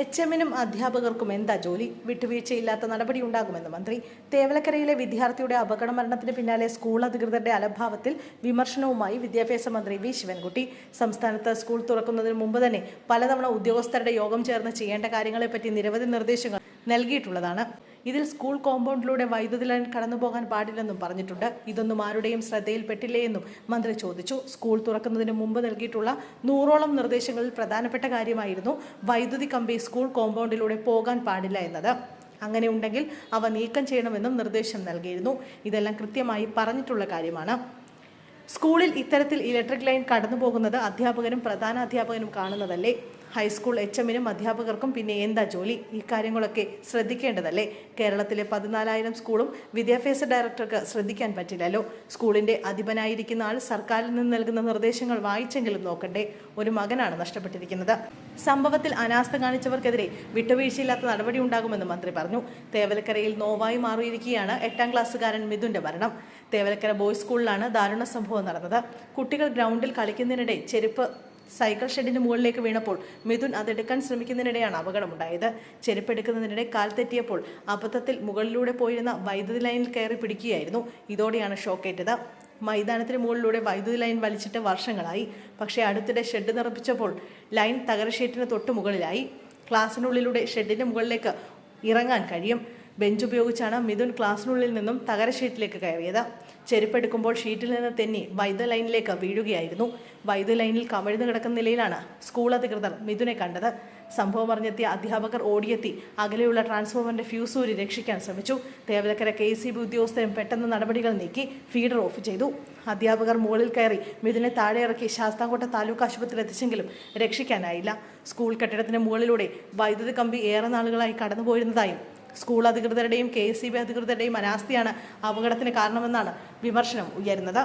H എമ്മിനും അധ്യാപകർക്കും എന്താ ജോലി? വിട്ടുവീഴ്ചയില്ലാത്ത നടപടി ഉണ്ടാകുമെന്ന് മന്ത്രി. തേവലക്കരയിലെ വിദ്യാർത്ഥിയുടെ അപകട മരണത്തിന് പിന്നാലെ സ്കൂൾ അധികൃതരുടെ അലഭാവത്തിൽ വിമർശനവുമായി വിദ്യാഭ്യാസ മന്ത്രി വി. ശിവൻകുട്ടി. സംസ്ഥാനത്ത് സ്കൂൾ തുറക്കുന്നതിന് മുമ്പ് തന്നെ പലതവണ ഉദ്യോഗസ്ഥരുടെ യോഗം ചേർന്ന് ചെയ്യേണ്ട കാര്യങ്ങളെപ്പറ്റി നിരവധി നിർദ്ദേശങ്ങൾ നൽകിയിട്ടുള്ളതാണ്. ഇതിൽ സ്കൂൾ കോമ്പൗണ്ടിലൂടെ വൈദ്യുതി ലൈൻ കടന്നുപോകാൻ പാടില്ലെന്നും പറഞ്ഞിട്ടുണ്ട്. ഇതൊന്നും ആരുടെയും ശ്രദ്ധയിൽപ്പെട്ടില്ലേ എന്നും മന്ത്രി ചോദിച്ചു. സ്കൂൾ തുറക്കുന്നതിന് മുമ്പ് നൽകിയിട്ടുള്ള നൂറോളം നിർദ്ദേശങ്ങളിൽ പ്രധാനപ്പെട്ട കാര്യമായിരുന്നു വൈദ്യുതി കമ്പി സ്കൂൾ കോമ്പൗണ്ടിലൂടെ പോകാൻ പാടില്ല എന്നത്. അങ്ങനെ ഉണ്ടെങ്കിൽ അവ നീക്കം ചെയ്യണമെന്നും നിർദ്ദേശം നൽകിയിരുന്നു. ഇതെല്ലാം കൃത്യമായി പറഞ്ഞിട്ടുള്ള കാര്യമാണ്. സ്കൂളിൽ ഇത്തരത്തിൽ ഇലക്ട്രിക് ലൈൻ കടന്നു പോകുന്നത് അധ്യാപകനും പ്രധാന അധ്യാപകനും കാണുന്നതല്ലേ? ഹൈസ്കൂൾ എച്ച് എമ്മിനും അധ്യാപകർക്കും പിന്നെ എന്താ ജോലി? ഈ കാര്യങ്ങളൊക്കെ ശ്രദ്ധിക്കേണ്ടതല്ലേ? കേരളത്തിലെ പതിനാലായിരം സ്കൂളും വിദ്യാഭ്യാസ ഡയറക്ടർക്ക് ശ്രദ്ധിക്കാൻ പറ്റില്ലല്ലോ. സ്കൂളിന്റെ അധിപനായിരിക്കുന്ന ആൾ സർക്കാരിൽ നിന്ന് നൽകുന്ന നിർദ്ദേശങ്ങൾ വായിച്ചെങ്കിലും നോക്കണ്ടേ? ഒരു മകനാണ് നഷ്ടപ്പെട്ടിരിക്കുന്നത്. സംഭവത്തിൽ അനാസ്ഥ കാണിച്ചവർക്കെതിരെ വിട്ടുവീഴ്ചയില്ലാത്ത നടപടി ഉണ്ടാകുമെന്ന് മന്ത്രി പറഞ്ഞു. തേവലക്കരയിൽ നോവായി മാറിയിരിക്കുകയാണ് എട്ടാം ക്ലാസ്സുകാരൻ മിഥുന്റെ മരണം. തേവലക്കര ബോയ്സ് സ്കൂളിലാണ് ദാരുണ സംഭവം നടന്നത്. കുട്ടികൾ ഗ്രൗണ്ടിൽ കളിക്കുന്നതിനിടെ ചെരുപ്പ് സൈക്കിൾ ഷെഡിന്റെ മുകളിലേക്ക് വീണപ്പോൾ മിഥുൻ അതെടുക്കാൻ ശ്രമിക്കുന്നതിനിടെയാണ് അപകടമുണ്ടായത്. ചെരുപ്പെടുക്കുന്നതിനിടെ കാൽ തെറ്റിയപ്പോൾ അബദ്ധത്തിൽ മുകളിലൂടെ പോയിരുന്ന വൈദ്യുതി ലൈനിൽ കയറി പിടിക്കുകയായിരുന്നു. ഇതോടെയാണ് ഷോക്കേറ്റത് മൈതാനത്തിന് മുകളിലൂടെ വൈദ്യുതി ലൈൻ വലിച്ചിട്ട് വർഷങ്ങളായി. പക്ഷേ അടുത്തിടെ ഷെഡ് നിർമ്മിച്ചപ്പോൾ ലൈൻ തകരഷീറ്റിന് തൊട്ട് മുകളിലായി ക്ലാസ്സിനുള്ളിലൂടെ ഷെഡിന്റെ മുകളിലേക്ക് ഇറങ്ങാൻ കഴിയും. ബെഞ്ച് ഉപയോഗിച്ചാണ് മിഥുൻ ക്ലാസ്സിനുള്ളിൽ നിന്നും തകര ഷീറ്റിലേക്ക് കയറിയത്. ചെരുപ്പെടുക്കുമ്പോൾ ഷീറ്റിൽ നിന്ന് തെന്നി വൈദ്യുത ലൈനിലേക്ക് വീഴുകയായിരുന്നു. വൈദ്യുത ലൈനിൽ കമിഴ്ന്നു കിടക്കുന്ന നിലയിലാണ് സ്കൂൾ അധികൃതർ മിഥുനെ കണ്ടത്. സംഭവം അറിഞ്ഞെത്തിയ അധ്യാപകർ ഓടിയെത്തി. അകലെയുള്ള ട്രാൻസ്ഫോമറിന്റെ ഫ്യൂസ് ഊരി രക്ഷിക്കാൻ ശ്രമിച്ചു. തേവലക്കര കെ സി ബി ഉദ്യോഗസ്ഥരും പെട്ടെന്ന് നടപടികൾ നീക്കി ഫീഡർ ഓഫ് ചെയ്തു. അധ്യാപകർ മുകളിൽ കയറി മിഥുനെ താഴെ ഇറക്കി ശാസ്താംകോട്ട താലൂക്ക് ആശുപത്രിയിൽ എത്തിച്ചെങ്കിലും രക്ഷിക്കാനായില്ല. സ്കൂൾ കെട്ടിടത്തിന് മുകളിലൂടെ വൈദ്യുതി കമ്പി ഏറെ നാളുകളായി കടന്നുപോയിരുന്നതായും സ്കൂൾ അധികൃതരുടെയും കെ എസ് സി ബി അധികൃതരുടെയും അനാസ്ഥയാണ് അപകടത്തിന് കാരണമെന്നാണ് വിമർശനം ഉയരുന്നത്.